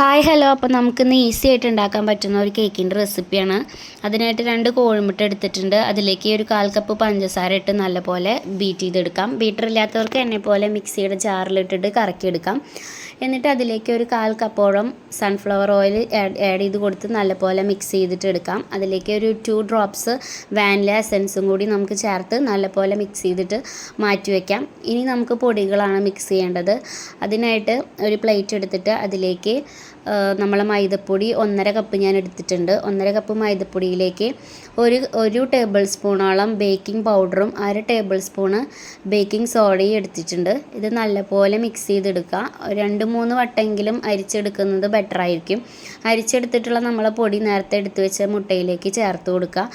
Hi hello. അപ്പോൾ നമുക്കിന്ന് easy ആയിട്ട് ഉണ്ടാക്കാൻ പറ്റുന്ന ഒരു കേക്കിന്റെ റെസിപ്പിയാണ്. അതിനായിട്ട് രണ്ട് കോഴിമുട്ട എടുത്തിട്ടുണ്ട്. അതിലേക്ക് ഒരു കാൽ കപ്പ് പഞ്ചസാര ഇട്ട് നല്ലപോലെ ബീറ്റ് ചെയ്തെടുക്കാം. ബീറ്റർ ഇല്ലാത്തവർക്ക് എന്നെ പോലെ മിക്സിയുടെ ജാറിലിട്ടിട്ട് കറക്കിയെടുക്കാം. എന്നിട്ട് അതിലേക്ക് ഒരു കാൽ കപ്പോളം സൺഫ്ലവർ ഓയിൽ ആഡ് ചെയ്ത് കൊടുത്ത് നല്ലപോലെ മിക്സ് ചെയ്തിട്ട് എടുക്കാം. അതിലേക്ക് ഒരു ടു ഡ്രോപ്സ് വാനില എസൻസും കൂടി നമുക്ക് ചേർത്ത് നല്ലപോലെ മിക്സ് ചെയ്തിട്ട് മാറ്റി വയ്ക്കാം ഇനി നമുക്ക് പൊടികളാണ് മിക്സ് ചെയ്യേണ്ടത്. അതിനായിട്ട് ഒരു പ്ലേറ്റ് എടുത്തിട്ട് അതിലേക്ക് നമ്മളെ മൈദപ്പൊടി ഒന്നര കപ്പ് ഞാൻ എടുത്തിട്ടുണ്ട്. ഒന്നര കപ്പ് മൈദപ്പൊടിയിലേക്ക് ഒരു ഒരു ടേബിൾ സ്പൂണോളം ബേക്കിംഗ് പൗഡറും അര ടേബിൾ സ്പൂണ് ബേക്കിംഗ് സോഡയും എടുത്തിട്ടുണ്ട്. ഇത് നല്ലപോലെ മിക്സ് ചെയ്തെടുക്കുക. രണ്ട് മൂന്ന് വട്ടമെങ്കിലും അരിച്ചെടുക്കുന്നത് ബെറ്റർ ആയിരിക്കും. അരിച്ചെടുത്തിട്ടുള്ള നമ്മളെ പൊടി നേരത്തെ എടുത്ത് വെച്ച മുട്ടയിലേക്ക് ചേർത്ത് കൊടുക്കുക.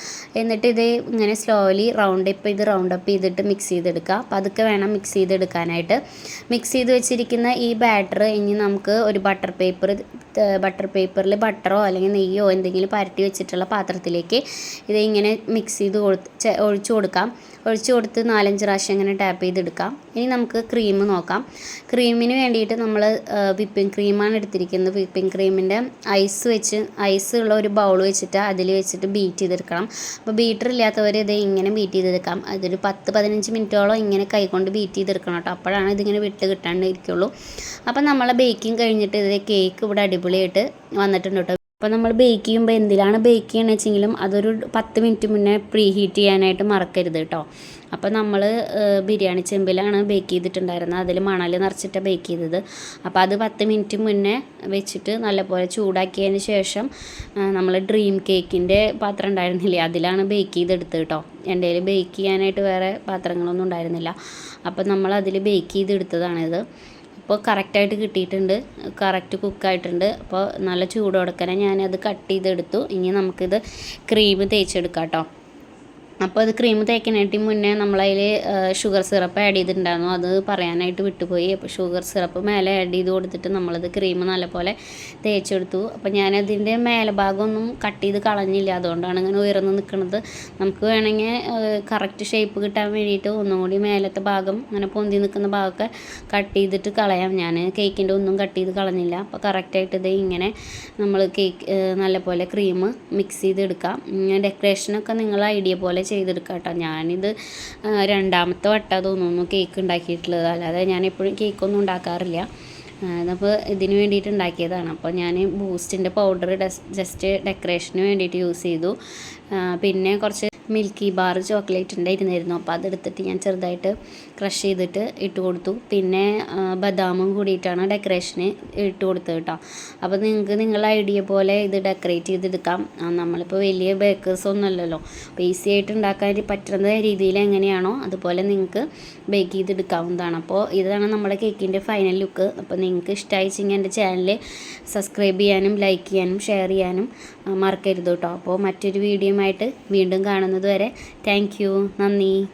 എന്നിട്ട് ഇത് ഇങ്ങനെ സ്ലോലി റൗണ്ട് ഇപ്പോൾ ഇത് റൗണ്ട് അപ്പ് ചെയ്തിട്ട് മിക്സ് ചെയ്തെടുക്കുക. അപ്പോൾ അതൊക്കെ വേണം മിക്സ് ചെയ്തെടുക്കാനായിട്ട്. മിക്സ് ചെയ്ത് വെച്ചിരിക്കുന്ന ഈ ബാറ്റർ ഇനി നമുക്ക് ഒരു ബട്ടർ പേപ്പർ ബട്ടർ പേപ്പറിൽ ബട്ടറോ അല്ലെങ്കിൽ നെയ്യോ എന്തെങ്കിലും പരട്ടി വെച്ചിട്ടുള്ള പാത്രത്തിലേക്ക് ഇത് ഇങ്ങനെ മിക്സ് ചെയ്ത് കൊടുത്ത് ഒഴിച്ചു കൊടുക്കാം. ഒഴിച്ചു കൊടുത്ത് നാലഞ്ച് പ്രാവശ്യം ഇങ്ങനെ ടാപ്പ് ചെയ്തെടുക്കാം. ഇനി നമുക്ക് ക്രീം നോക്കാം. ക്രീമിന് വേണ്ടിയിട്ട് നമ്മൾ വിപ്പിംഗ് ക്രീമാണ് എടുത്തിരിക്കുന്നത്. വിപ്പിംഗ് ക്രീമിന്റെ ഐസ് വെച്ച് ഐസ് ഉള്ള ഒരു ബൗൾ വെച്ചിട്ട് അതിൽ വെച്ചിട്ട് ബീറ്റ് ചെയ്തെടുക്കണം. അപ്പോൾ ബീറ്റർ ഇല്ലാത്തവർ ഇത് ഇങ്ങനെ ബീറ്റ് ചെയ്തെടുക്കാം. അതൊരു പത്ത് പതിനഞ്ച് മിനിറ്റോളം ഇങ്ങനെ കൈകൊണ്ട് ബീറ്റ് ചെയ്തെടുക്കണം കേട്ടോ. അപ്പോഴാണ് ഇതിങ്ങനെ വിട്ട് കിട്ടാണ്ടിരിക്കുള്ളൂ. അപ്പോൾ നമ്മൾ ബേക്കിംഗ് കഴിഞ്ഞിട്ട് ഇത് കേക്ക് ഇവിടെ അടിപൊളിയായിട്ട് വന്നിട്ടുണ്ട് കേട്ടോ. അപ്പോൾ നമ്മൾ ബേക്ക് ചെയ്യുമ്പോൾ എന്തിലാണ് ബേക്ക് ചെയ്യണമെന്ന് വെച്ചെങ്കിലും അതൊരു പത്ത് മിനിറ്റ് മുന്നേ പ്രീ ഹീറ്റ് ചെയ്യാനായിട്ട് മറക്കരുത് കേട്ടോ. അപ്പോൾ നമ്മൾ ബിരിയാണി ചെമ്പിലാണ് ബേക്ക് ചെയ്തിട്ടുണ്ടായിരുന്നത്. അതിൽ മണൽ നിറച്ചിട്ടാണ് ബേക്ക് ചെയ്തത്. അപ്പോൾ അത് പത്ത് മിനിറ്റ് മുന്നേ വെച്ചിട്ട് നല്ലപോലെ ചൂടാക്കിയതിന് ശേഷം നമ്മൾ ഡ്രീം കേക്കിന്റെ പാത്രം ഉണ്ടായിരുന്നില്ലേ അതിലാണ് ബേക്ക് ചെയ്തെടുത്തത് കേട്ടോ. എന്റെ കയ്യിൽ ബേക്ക് ചെയ്യാനായിട്ട് വേറെ പാത്രങ്ങളൊന്നും ഉണ്ടായിരുന്നില്ല. അപ്പോൾ നമ്മൾ അതിൽ ബേക്ക് ചെയ്തെടുത്തതാണിത്. അപ്പോൾ കറക്റ്റായിട്ട് കിട്ടിയിട്ടുണ്ട്. കറക്റ്റ് കുക്കായിട്ടുണ്ട് അപ്പോൾ നല്ല ചൂടോടെ തന്നെ ഞാനത് കട്ട് ചെയ്തെടുത്തു. ഇനി നമുക്കിത് ക്രീം തേച്ചെടുക്കാം കേട്ടോ അപ്പോൾ അത് ക്രീം തേക്കാനായിട്ട് മുന്നേ നമ്മളതിൽ ഷുഗർ സിറപ്പ് ആഡ് ചെയ്തിട്ടുണ്ടായിരുന്നു. അത് പറയാനായിട്ട് വിട്ടുപോയി. അപ്പോൾ ഷുഗർ സിറപ്പ് മേലെ ആഡ് ചെയ്ത് കൊടുത്തിട്ട് നമ്മളത് ക്രീം നല്ലപോലെ തേച്ചെടുത്തു. അപ്പോൾ ഞാനതിന്റെ മേലെ ഭാഗമൊന്നും കട്ട് ചെയ്ത് കളഞ്ഞില്ല. അതുകൊണ്ടാണ് ഇങ്ങനെ ഉയർന്ന് നിൽക്കുന്നത്. നമുക്ക് വേണമെങ്കിൽ കറക്റ്റ് ഷേപ്പ് കിട്ടാൻ വേണ്ടിയിട്ട് ഒന്നും കൂടി മേലത്തെ ഭാഗം അങ്ങനെ പൊന്തി നിൽക്കുന്ന ഭാഗമൊക്കെ കട്ട് ചെയ്തിട്ട് കളയാം. ഞാൻ കേക്കിന്റെ ഒന്നും കട്ട് ചെയ്ത് കളഞ്ഞില്ല. അപ്പോൾ കറക്റ്റായിട്ട് ഇത് ഇങ്ങനെ നമ്മൾ കേക്ക് നല്ലപോലെ ക്രീം മിക്സ് ചെയ്തെടുക്കാം. ഡെക്കറേഷനൊക്കെ നിങ്ങൾ ഐഡിയ പോലെ ചെയ്തെടുക്കാം കേട്ടോ ഞാനിത് രണ്ടാമത്തെ വട്ടം തോന്നുന്നു കേക്ക് ഉണ്ടാക്കിയിട്ടുള്ളത്. അല്ലാതെ ഞാൻ എപ്പോഴും കേക്കൊന്നും ഉണ്ടാക്കാറില്ല. അപ്പോൾ ഇതിന് വേണ്ടിയിട്ട് ഉണ്ടാക്കിയതാണ്. അപ്പോൾ ഞാൻ ബൂസ്റ്റിന്റെ പൗഡർ ജസ്റ്റ് ഡെക്കറേഷന് വേണ്ടിയിട്ട് യൂസ് ചെയ്തു. പിന്നെ കുറച്ച് മിൽക്കി ബാർ ചോക്ലേറ്റ് ഉണ്ടായിരുന്നായിരുന്നു. അപ്പോൾ അതെടുത്തിട്ട് ഞാൻ ചെറുതായിട്ട് ക്രഷ് ചെയ്തിട്ട് ഇട്ട് കൊടുത്തു. പിന്നെ ബദാമും കൂടിയിട്ടാണ് ഡെക്കറേഷന് ഇട്ട് കൊടുത്തത് കേട്ടോ. അപ്പോൾ നിങ്ങൾക്ക് നിങ്ങളുടെ ഐഡിയ പോലെ ഇത് ഡെക്കറേറ്റ് ചെയ്തെടുക്കാം. നമ്മളിപ്പോൾ വലിയ ബേക്കേഴ്സ് ഒന്നും അല്ലല്ലോ. അപ്പോൾ ഈസി ആയിട്ട് ഉണ്ടാക്കാൻ പറ്റുന്ന രീതിയിൽ എങ്ങനെയാണോ അതുപോലെ നിങ്ങൾക്ക് ബേക്ക് ചെയ്തെടുക്കാവുന്നതാണ്. അപ്പോൾ ഇതാണ് നമ്മുടെ കേക്കിന്റെ ഫൈനൽ ലുക്ക് അപ്പോൾ നിങ്ങൾക്ക് ഇഷ്ടമായിച്ചെങ്കിൽ എന്റെ ചാനൽ സബ്സ്ക്രൈബ് ചെയ്യാനും ലൈക്ക് ചെയ്യാനും ഷെയർ ചെയ്യാനും മറക്കരുത് കേട്ടോ. അപ്പോൾ മറ്റൊരു വീഡിയോ ആയിട്ട് വീണ്ടും കാണുന്നത് വരെ. താങ്ക് നന്ദി.